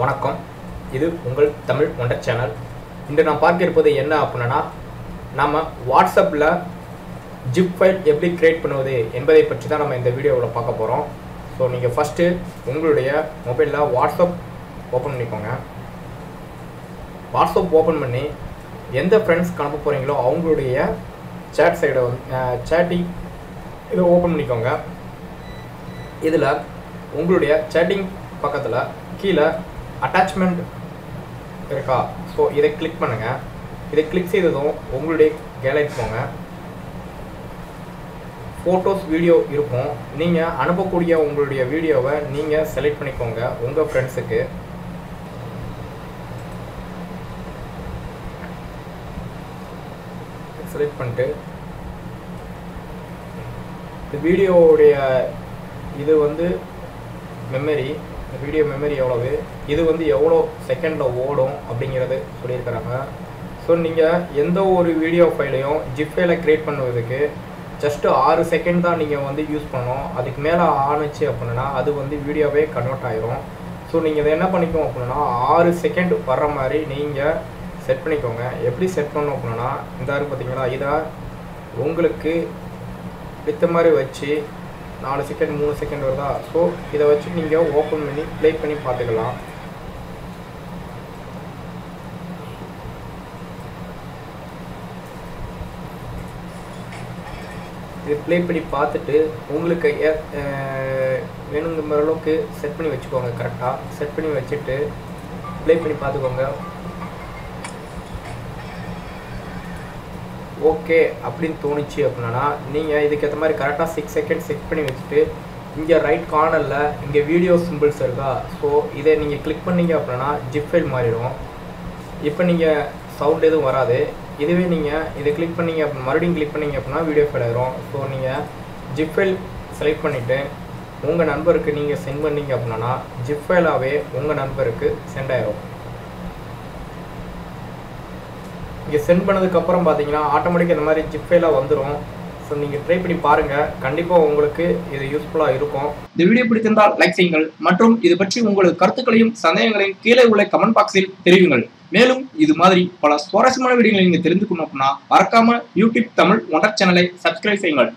வணக்கம். இது உங்கள் தமிழ் ஒண்டர் சேனல். இன்று நான் பார்க்க இருப்பது என்ன அப்படின்னா நம்ம வாட்ஸ்அப்பில் ஜிப் ஃபைல் எப்படி கிரியேட் பண்ணுவது என்பதை பற்றி தான் நம்ம இந்த வீடியோவில் பார்க்க போகிறோம் ஸோ நீங்கள் ஃபஸ்ட்டு உங்களுடைய மொபைலில் வாட்ஸ்அப் ஓப்பன் பண்ணிக்கோங்க. வாட்ஸ்அப் ஓப்பன் பண்ணி எந்த ஃப்ரெண்ட்ஸ்க்கு அனுப்ப போகிறீங்களோ அவங்களுடைய சேட் சைடை வந்து சேட்டிங் இதை ஓப்பன் பண்ணிக்கோங்க. இதில் உங்களுடைய சேட்டிங் பக்கத்தில் கீழே அட்டாச்மெண்ட் இருக்கா? ஸோ இதை கிளிக் பண்ணுங்கள் இதை கிளிக் செய்ததும் உங்களுடைய கேலரி போங்க. ஃபோட்டோஸ் வீடியோ இருக்கும். நீங்கள் அனுப்பக்கூடிய உங்களுடைய வீடியோவை நீங்கள் செலக்ட் பண்ணிக்கோங்க உங்கள் ஃப்ரெண்ட்ஸுக்கு செலக்ட் பண்ணிட்டு இந்த வீடியோவுடைய இது வந்து மெமரி வீடியோ மெமரி எவ்வளவு? இது வந்து எவ்வளோ செகண்டில் ஓடும் அப்படிங்கிறது சொல்லியிருக்கிறாங்க. ஸோ நீங்கள் எந்த ஒரு வீடியோ ஃபைலையும் ஜிஃபைல க்ரியேட் பண்ணுவதுக்கு ஜஸ்ட்டு ஆறு செகண்ட் தான் நீங்கள் வந்து யூஸ் பண்ணணும். அதுக்கு மேலே ஆணுச்சு அப்படின்னா அது வந்து வீடியோவே கன்வெர்ட் ஆயிரும். ஸோ நீங்கள் இதை என்ன பண்ணிக்கோங்க அப்படின்னா ஆறு செகண்ட் வர்ற மாதிரி நீங்கள் செட் பண்ணிக்கோங்க. எப்படி செட் பண்ணணும் அப்படின்னா இந்த பார்த்தீங்களா இதை உங்களுக்கு வித்த மாதிரி வச்சு நாலு செகண்ட் மூணு செகண்ட் வருதா? ஸோ இதை வச்சு நீங்கள் ஓப்பன் பண்ணி ப்ளே பண்ணி பார்த்துக்கலாம். இது ப்ளே பண்ணி பார்த்துட்டு உங்களுக்கு ஏ- வேணுங்கிற அளவுக்கு செட் பண்ணி வச்சுக்கோங்க கரெக்டாக செட் பண்ணி வச்சுட்டு ப்ளே பண்ணி பார்த்துக்கோங்க. ஓகே அப்படின்னு தோணுச்சு அப்படின்னா நீங்கள் இதுக்கேற்ற மாதிரி கரெக்டாக சிக்ஸ் செகண்ட் செக் பண்ணி வச்சுட்டு இங்கே ரைட் கார்னரில் இங்கே வீடியோ சிம்பிள்ஸ் இருக்கா? ஸோ இதை நீங்கள் கிளிக் பண்ணீங்க அப்படின்னா ஜிப் ஃபைல் மாறிடும். இப்போ நீங்கள் சவுண்ட் எதுவும் வராது. இதுவே நீங்கள் இதை கிளிக் பண்ணீங்க அப்படி மறுபடியும் கிளிக் பண்ணீங்க அப்படின்னா வீடியோ ஃபைல் ஆயிரும். ஸோ நீங்கள் ஜிப் ஃபைல் செலக்ட் பண்ணிவிட்டு உங்கள் நண்பருக்கு நீங்கள் சென்ட் பண்ணீங்க அப்படின்னா ஜிப் ஃபைலாகவே உங்கள் நண்பருக்கு சென்ட் ஆயிரும். இங்கே சென்ட் பண்ணதுக்கப்புறம் பார்த்தீங்கன்னா ஆட்டோமேட்டிக்காக இந்த மாதிரி ஜிப்ஃபைலாக வந்துடும் ஸோ நீங்கள் ட்ரை பண்ணி பாருங்கள் கண்டிப்பாக உங்களுக்கு இது யூஸ்ஃபுல்லாக இருக்கும். இந்த வீடியோ பிடித்திருந்தால் லைக் செய்யுங்கள். மற்றும் இது பற்றி உங்களது கருத்துக்களையும் சந்தேகங்களையும் கீழே உள்ள கமெண்ட் பாக்ஸில் தெரிவிங்கள் மேலும் இது மாதிரி பல சுவாரஸ்யமான வீடியோங்களை நீங்கள் தெரிந்து கொள்ளணும் அப்படின்னா மறக்காம யூடியூப் தமிழ் ஒண்டர் சேனலை சப்ஸ்கிரைப் செய்யுங்கள்.